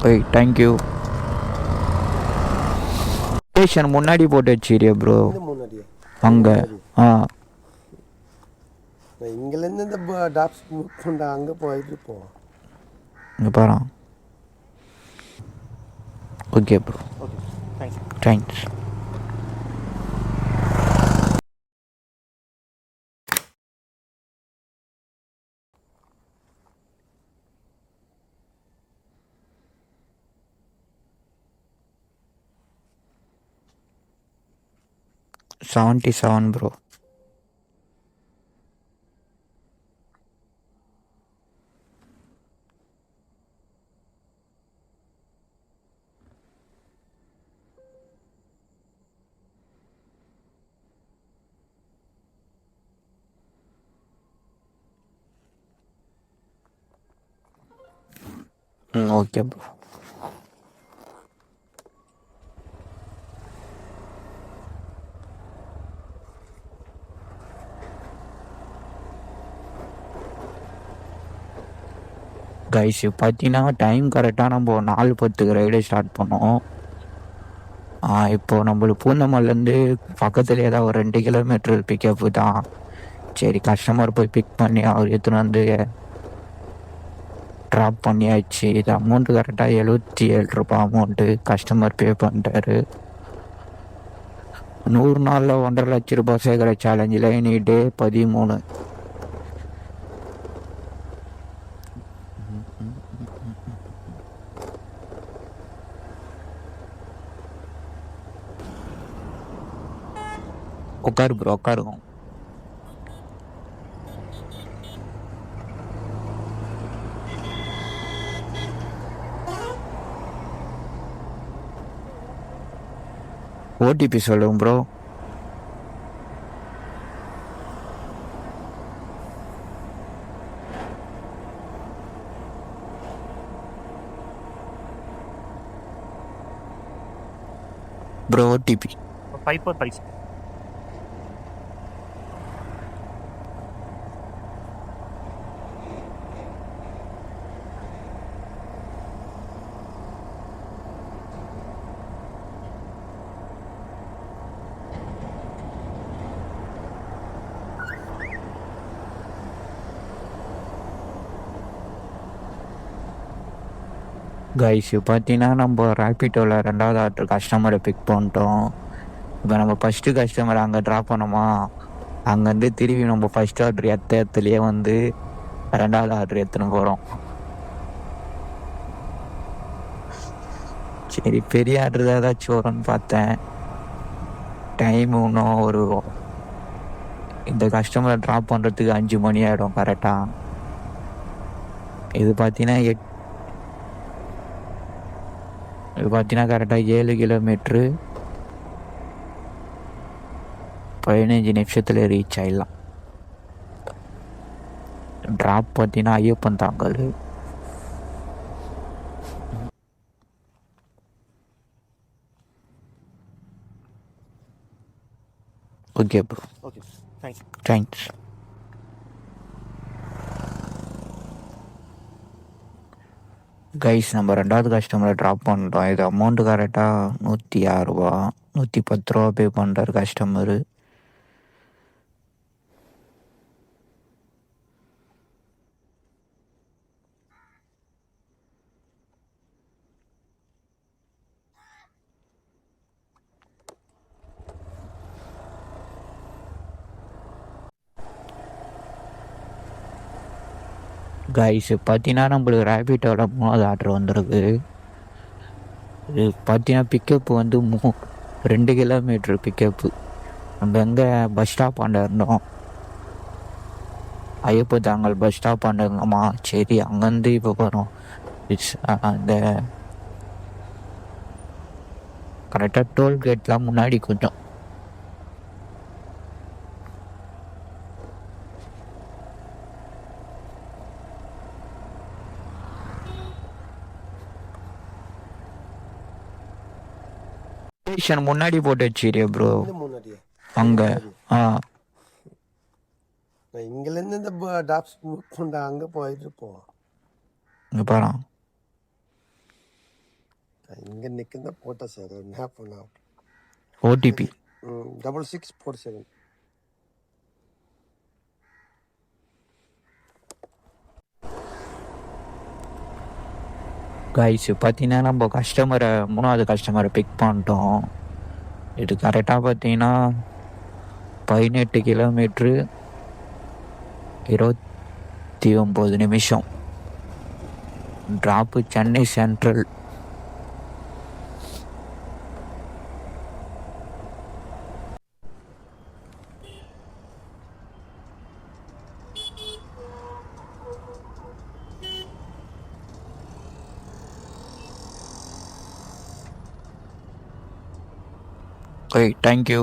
ஓய் thank you station முன்னாடி போட்டு வச்சிரியா ப்ரோ அங்கே. ஆ. இங்கேருந்து இந்த டாப்ஸ் புக் பண்ண அங்கே போயிட்டு இருப்போம். இங்கே பாரு. Okay bro okay thanks thanks seventy seven bro hmm guys பார்த்தீங்கன்னா டைம் கரெக்டாக நம்ம நாலு பத்துக்கு ரைடு ஸ்டார்ட் பண்ணோம். இப்போது நம்மளுக்கு பூந்தமல்லேருந்து பக்கத்துலேயே தான் ஒரு ரெண்டு கிலோமீட்டர் பிக்கப்பு தான். சரி கஸ்டமர் போய் பிக் பண்ணி அவர் எடுத்துன்னு வந்து ட்ராப் பண்ணியாச்சு. இது அமௌண்ட்டு கரெக்டாக எழுபத்தி ஏழு ரூபாய் அமௌண்ட்டு கஸ்டமர் பே பண்ணிட்டாரு. நூறு நாளில் ஒன்றரை லட்ச ரூபாய் சேர்க்குற சேலஞ்சில் இனி டே பதிமூணு. உட்காரு ப்ரோ உட்காருங்க ஓடிபி சொல்லுங்க bro bro OTP five four five guys இப்போ பார்த்தீங்கன்னா நம்ம ராப்பிட்டோவில் ரெண்டாவது ஆர்டர் கஸ்டமரை பிக் பண்ணிட்டோம். இப்போ நம்ம ஃபஸ்ட்டு கஸ்டமரை அங்கே ட்ராப் பண்ணோமா? அங்கேருந்து திரும்பி நம்ம ஃபஸ்ட் ஆர்டர் எத்த இடத்துலையே வந்து ரெண்டாவது ஆர்டர் எடுத்துன்னு போகிறோம் சரி பெரிய ஆர்டர் தான் ஏதாச்சும் வரும்னு பார்த்தேன். டைம் இன்னும் ஒரு இந்த கஸ்டமரை ட்ராப் பண்ணுறதுக்கு அஞ்சு மணி ஆகிடும் கரெக்டாக இது பார்த்தீங்கன்னா எட் இது பார்த்தீங்கன்னா கரெக்டாக ஏழு கிலோமீட்ரு பதினஞ்சு நிமிஷத்தில் ரீச் ஆயிடலாம். ட்ராப் பார்த்தீங்கன்னா Iyyappanthangal. Okay bro okay thanks thanks guys நம்ம ரெண்டாவது கஸ்டமரை ட்ராப் பண்ணிட்டோம். இது அமௌண்ட்டு கரெக்டாக நூற்றி ஆறு ரூபா நூற்றி பத்து ரூபா பே பண்ணுறாரு கஸ்டமரு கைஸ் பார்த்தீங்கன்னா நம்மளுக்கு ரேபிட்டோட மூணாவது ஆர்டர் வந்திருக்கு. இது பார்த்தீங்கன்னா பிக்கப் வந்து மூ ரெண்டு கிலோமீட்ரு பிக்கப்பு நம்ம எங்கே பஸ் ஸ்டாப் ஆண்ட இருந்தோம். ஐயப்ப தாங்கல் பஸ் ஸ்டாப் ஆண்டுங்கம்மா சரி அங்கேருந்து இப்போ போகிறோம் இட்ஸ் அந்த கரெக்டாக டோல்கேட்லாம் முன்னாடி கொஞ்சம் ஸ்டேஷன் முன்னாடி போட்டு வச்சிரியா ப்ரோ முன்னாடியே? அங்கே. ஆ. நான் இங்கேருந்து இந்த டாப்ஸ் புக் பண்ண அங்கே போயிட்டு இருப்போம். இங்கே பாரு இங்கே நிற்கும் போட்டேன் சார் என்ன பண்ண? OTP double six four seven guys பார்த்தீங்கன்னா நம்ம கஸ்டமரை மூணாவது கஸ்டமரை பிக் பண்ணிட்டோம். இது கரெக்டாக பார்த்தீங்கன்னா பதினெட்டு கிலோமீட்ரு இருபத்தி ஒம்பது நிமிஷம். Drop Chennai Central okay thank you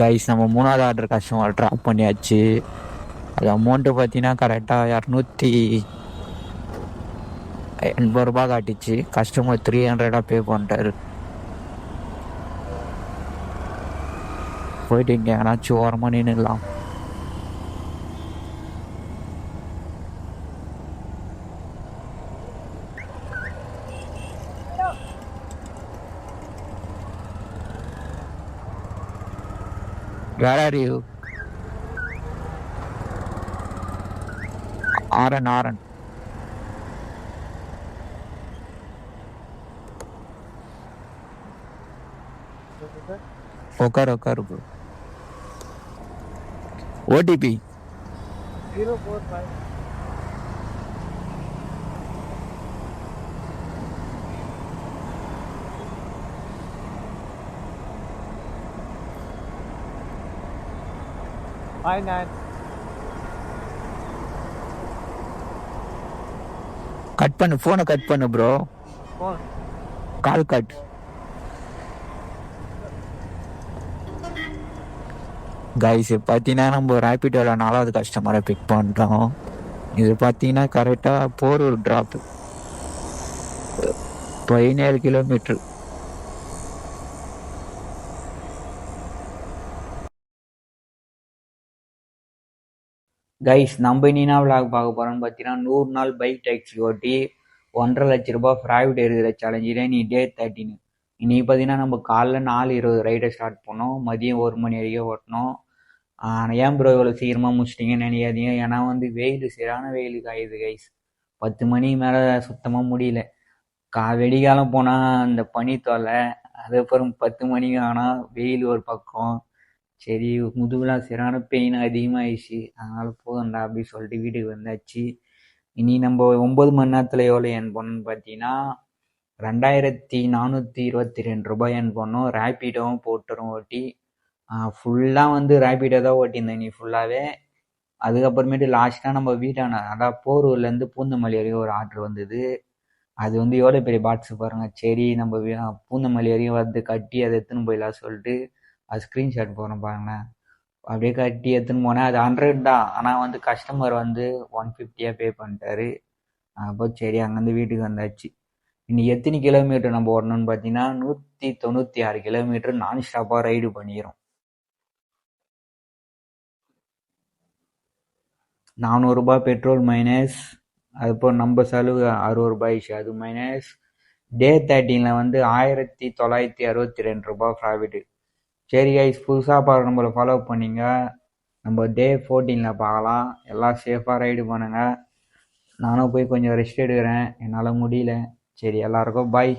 guys நம்ம மூணாவது ஆர்டர் கஸ்டமர் ட்ராப் பண்ணியாச்சு. அது அமௌண்ட்டு பார்த்தீங்கன்னா கரெக்டாக இரநூத்தி எண்பது ரூபா காட்டிச்சு. கஸ்டமர் த்ரீ ஹண்ட்ரடாக பே பண்ணிட்டாரு. போயிட்டு இங்கே எங்கேனாச்சும் ஓரமாக நின்றுலாம் Where are you? ஆரன் ஆரன் உட்காரு உட்காரு bro OTP zero four five five nine cut பண்ணு ஃபோனை கட் பண்ணு ப்ரோ கால் கட் கைஸ் பார்த்தீங்கன்னா நம்ம ரேபிடோவில் நாலாவது கஸ்டமரை பிக் பண்ணுறோம் இது பார்த்தீங்கன்னா கரெக்டாக போரூர் ட்ராப்பு பதினேழு கிலோமீட்ரு கைஸ் நம்ம இனினா விளாக் பார்க்க போகிறோம்னு பார்த்தீங்கன்னா நூறு நாள் பைக் டாக்ஸி ஓட்டி ஒன்றரை லட்ச ரூபாய் ப்ரைவேட் இருக்கிற சேலஞ்சில் நீ டே தேர்ட்டின் இன்னைக்கு பார்த்தீங்கன்னா நம்ம காலைல நாலு இருபது ரைடை ஸ்டார்ட் பண்ணோம். மதியம் ஒரு மணி வரைக்கும் ஓட்டினோம் ஏன் ப்ரோ இவ்வளோ சீக்கிரமாக முடிச்சிட்டிங்கன்னு நினைக்காதீங்க. ஏன்னா வந்து வெயில் சரியான வெயில் காயுது கைஸ் பத்து மணி மேலே சுத்தமாக முடியல. கா வெடிகாலம் போனால் அந்த பனி தொலை அதுக்கப்புறம் பத்து மணிக்கு ஆனால் வெயில் ஒரு பக்கம். சரி முதுகுலாம் சரியான பெயின் அதிகமாகிடுச்சு அதனால் போதும்டா அப்படி சொல்லிட்டு வீட்டுக்கு வந்தாச்சு. இனி நம்ம ஒம்பது மணி நேரத்தில் எவ்வளோ என் பண்ணணும்னு பார்த்தீங்கன்னா ரெண்டாயிரத்தி நானூற்றி இருபத்தி ரெண்டு ரூபாய் என் பண்ணோம். ரேப்பிடோவும் போட்டுரும் ஓட்டி. ஃபுல்லாக வந்து ரேப்பிடோ தான் ஓட்டியிருந்தேன் நீ ஃபுல்லாகவே அதுக்கப்புறமேட்டு லாஸ்ட்டாக நம்ம வீட்டான அதான் போரூர்லேருந்து பூந்தமல்லி வரைக்கும் ஒரு ஆர்டர் வந்தது. அது வந்து எவ்வளோ பெரிய பாக்ஸ் பாருங்கள் சரி நம்ம பூந்தமல்லி வரையும் வந்து கட்டி அதை எடுத்துன்னு போயிடலாம் சொல்லிட்டு அது ஸ்க்ரீன்ஷாட் போகிறேன் பாருங்களேன். அப்படியே கட்டி எடுத்துன்னு போனேன். அது ஹண்ட்ரட் தான். ஆனால் வந்து கஸ்டமர் வந்து ஒன் ஃபிஃப்டியாக பே பண்ணிட்டாரு. அப்போ சரி அங்கேருந்து வீட்டுக்கு வந்தாச்சு. இன்னைக்கு எத்தனை கிலோமீட்டர் நம்ம ஓடணும்னு பார்த்தீங்கன்னா நூற்றி தொண்ணூற்றி ஆறு கிலோமீட்டர் நான் ஸ்டாப்பாக ரைடு பண்ணிக்கிறோம். நானூறுரூபா பெட்ரோல் மைனஸ் அதுபோல் நம்ம செலவு அறுபது ரூபாய்ச்சு அது மைனஸ் டே தேர்ட்டீனில் வந்து ஆயிரத்தி தொள்ளாயிரத்தி அறுபத்தி ரெண்டு ரூபா ப்ராஃபிட்டு சரி கைஸ் புதுசாக பார்க்குற நம்மளை ஃபாலோ பண்ணிங்க. நம்ம டே ஃபோர்டீனில் பார்க்கலாம். எல்லாம் சேஃபாக ரைடு பண்ணுங்கள் நானும் போய் கொஞ்சம் ரெஸ்ட் எடுக்கிறேன். என்னால் முடியல. சரி எல்லாருக்கும் பாய்